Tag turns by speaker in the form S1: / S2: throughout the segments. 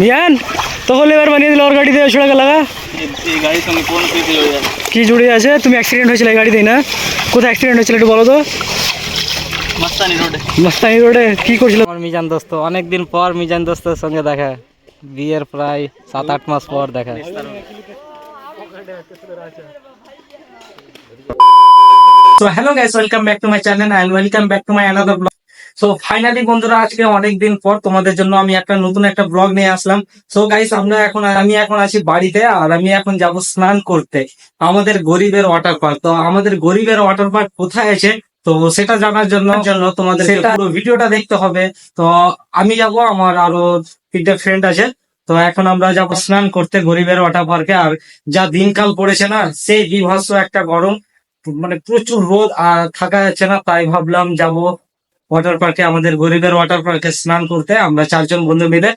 S1: মিয়ান তাহলে এবার বানিয়ে দিল ওর গাড়িতে এসে টাকা লাগা
S2: এই গাড়ির সঙ্গে কোন কি ছিল
S1: কি জুড়ে আছে তুমি অ্যাক্সিডেন্ট হয়েছিল এই গাড়িতে না কোথায় অ্যাক্সিডেন্ট হয়েছিল একটু বলো তো
S2: মস্তানি রোডে
S1: মস্তানি রোডে কি করছিল আমার মিজান দোস্ত অনেকদিন পর মিজান দোস্তের সঙ্গে দেখা বিয়ের প্রায় সাত আট মাস পর দেখা
S3: So hello guys, welcome back to my channel and welcome back to my another vlog. So finally বন্ধুরা আজকে অনেকদিন পর তোমাদের জন্য আমি একটা নতুন একটা ব্লগ নিয়ে আসলাম। সো গাইস আমরা এখন আমি এখন আছি বাড়িতে আর আমি এখন যাব স্নান করতে আমাদের গরিবের ওয়াটার পার্ক তো আমাদের গরিবের ওয়াটার পার্ক কোথায় আছে? তো সেটা জানার জন্য জন্য তোমাদের সেটা পুরো ভিডিওটা দেখতে হবে। তো আমি যাব আমার আরও তিনটে ফ্রেন্ড আছে। তো এখন আমরা যাব স্নান করতে গরিবের ওয়াটার পার্কে আর যা দিনকাল পড়েছে না সেই বিভৎস একটা গরম। মানে প্রচুর রোদ আর থাকা যাচ্ছে না তাই ভাবলাম যাব ওয়াটার পার্কে আমাদের গরিবের ওয়াটার পার্কে স্নান করতে আমরা চারজন বন্ধু মিলে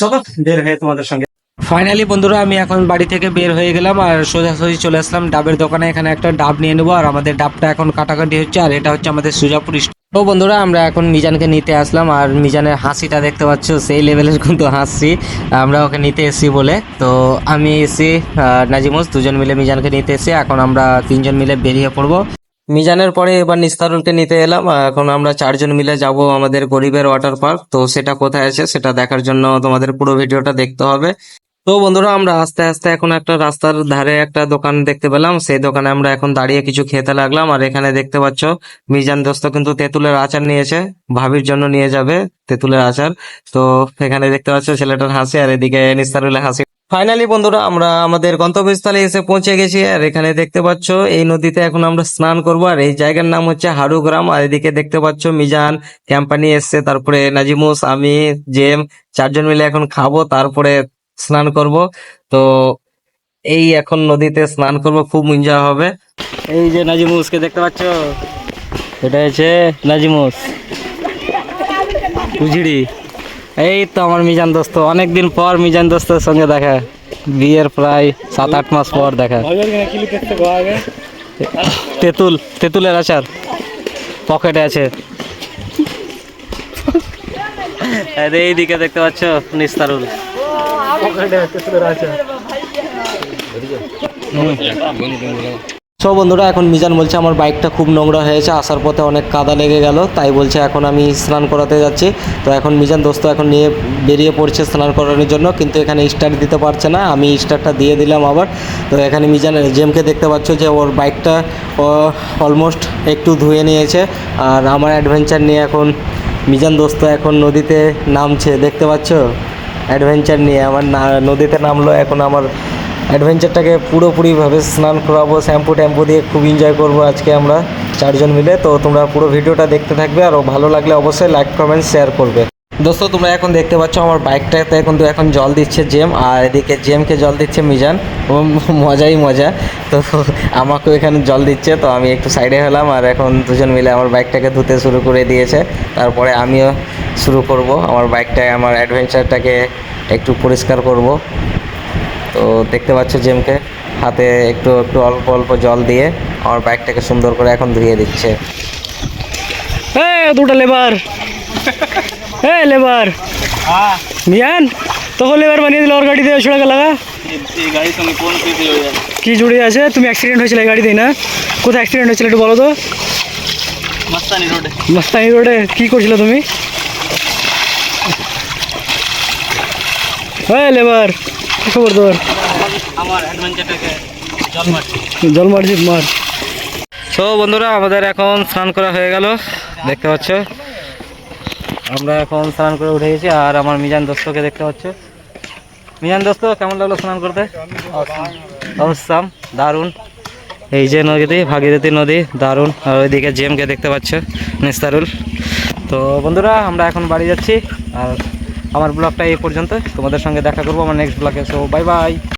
S3: চলো বের হয়ে তোমাদের সঙ্গে।
S1: ফাইনালি বন্ধুরা, আমি এখন বাড়ি থেকে বের হয়ে গেলাম আর সোজাসুজি চলে আসলাম ডাবের দোকানে। এখানে একটা ডাব নিয়ে নেব আর আমাদের ডাবটা এখন কাটাকাটি হচ্ছে আর এটা হচ্ছে আমাদের সুজাপুর তো বন্ধুরা, আমরা এখন মিজানকে নিতে আসলাম আর মিজানের হাসিটা দেখতে পাচ্ছ, সেই লেভেলের কিন্তু হাসি। আমরা ওকে নিতে এসেছি বলে। তো আমি এসি নাজিমুস, দুজন মিলে মিজানকে নিতে এসেছি। এখন আমরা তিনজন মিলে বেরিয়ে পড়ব। মিজানের পরে এবার নিস্তারুলকে নিতে এলাম এখন আমরা চারজন মিলে যাব আমাদের গরিবের ওয়াটার পার্ক তো সেটা কোথায় আছে সেটা দেখার জন্য তোমাদের পুরো ভিডিওটা দেখতে হবে। তো বন্ধুরা, আমরা আস্তে আস্তে এখন একটা রাস্তার ধারে একটা দোকান দেখতে পেলাম। সেই দোকানে আমরা এখন দাঁড়িয়ে কিছু খেতে লাগলাম, আর এখানে দেখতে পাচ্ছ, মিজান দোস্ত কিন্তু তেঁতুলের আচার নিয়েছে, ভাবির জন্য নিয়ে যাবে তেঁতুলের আচার। তো এখানে দেখতে পাচ্ছ ছেলেটার হাসি, আর এদিকে নিস্তারুলের হাসি। ফাইনালি বন্ধুরা, আমরা আমাদের গন্তব্যস্থলে এসে পৌঁছে গেছি। আর এখানে দেখতে পাচ্ছ, এই নদীতে এখন আমরা স্নান করব। আর এই জায়গার নাম হচ্ছে হারুগ্রাম। আর এদিকে দেখতে পাচ্ছ, মিজান, ক্যাম্পানি এসছে। তারপরে নাজিমুস, আমি, জেম, চারজন মিলে এখন খাব। তারপরে স্নান করব। তো এই এখন নদীতে স্নান করব, খুব এনজয় হবে। এই যে নাজিমুসকে দেখতে পাচ্ছ, এটা হচ্ছে নাজিমুস। উজিড়ি। এই তো আমার মিজান দোস্ত অনেকদিন পর মিজান দোস্তের সঙ্গে দেখা। বিয়ের প্রায় সাত আট মাস পর দেখা। তেঁতুল তেঁতুলের আচার পকেটে আছে। আর এইদিকে দেখতে পাচ্ছ নিস্তারুল। সো বন্ধুরা, এখন মিজান বলছে আমার বাইকটা খুব নোংরা হয়েছে, আসার পথে অনেক কাদা লেগে গেল, তাই বলছে এখন আমি স্নান করাতে যাচ্ছি। তো এখন মিজান দোস্ত এখন নিয়ে বেরিয়ে পড়ছে স্নান করানোর জন্য, কিন্তু এখানে স্টার্ট দিতে পারছে না, আমি স্টার্টটা দিয়ে দিলাম আবার। তো এখানে মিজান জেমকে দেখতে পাচ্ছ যে ওর বাইকটা অলমোস্ট একটু ধুয়ে নিয়েছে, আর আমার অ্যাডভেঞ্চার নিয়ে এখন মিজান দোস্ত এখন নদীতে নামছে, দেখতে পাচ্ছ? অ্যাডভেঞ্চার নিয়ে আমার নদীতে নামলো, এখন আমার অ্যাডভেঞ্চারটাকে পুরোপুরিভাবে স্নান করাবো, শ্যাম্পু ট্যাম্পু দিয়ে খুব এনজয় করব আজকে আমরা চারজন মিলে। তো তোমরা পুরো ভিডিওটা দেখতে থাকবে আর ভালো লাগলে অবশ্যই লাইক কমেন্ট শেয়ার করবে। দোস্ত, তোমরা এখন দেখতে পাচ্ছ আমার বাইকটাতে কিন্তু এখন জল দিচ্ছে জেম আর এদিকে জেমকে জল দিচ্ছে মিজান। ও মজাই মজা। তো আমাকেও এখানে জল দিচ্ছে, তো আমি একটু সাইডে হলাম, আর এখন দুজন মিলে আমার বাইকটাকে ধুতে শুরু করে দিয়েছে। তারপরে আমিও শুরু করব, আমার বাইকটায় আমার অ্যাডভেঞ্চারটাকে একটু পরিষ্কার করব। তো দেখতে পাচ্ছ জেমকে। হাতে একটু একটু অল্প অল্প জল দিয়ে আমার বাইকটাকে সুন্দর করে এখন ধুয়ে দিচ্ছে। দুটো লেবার এ লেবার মিয়ান তখন লেবার বানিয়ে দিল ওর গাড়িতে ছোড়া লাগা
S2: এই গাড়ির সঙ্গে কোন স্মৃতি হয়ে যাবে
S1: কি জুড়ে আছে? তুমি অ্যাক্সিডেন্ট হয়েছিল এই গাড়িতেই না? কোথায় অ্যাক্সিডেন্ট হয়েছিল একটু বলো তো।
S2: মাস্তানি রোডে।
S1: মাস্তানি রোডে কি করছিল তুমি? হ্যাঁ লেবার কি খবর তোর
S2: আমার অ্যাডভেঞ্চারটাকে জল মারছে।
S1: জল মারছি মার। সো বন্ধুরা আমাদের এখন স্নান করা হয়ে গেল দেখতে পাচ্ছ। আমরা এখন স্নান করে উঠে গেছি আর আমার মিজান দোস্তকে দেখতে পাচ্ছ। মিজান দোস্ত কেমন লাগল স্নান করতে? অবশ্যাম দারুণ। এই যে নদী ভাগীরথী নদী দারুণ। আর ওইদিকে জেমকে দেখতে পাচ্ছ নিস্তারুল। তো বন্ধুরা আমরা এখন বাড়ি যাচ্ছি আর আমার ব্লগটা এই পর্যন্ত তোমাদের সঙ্গে দেখা করব আমার নেক্সট ব্লগে সো বাই বাই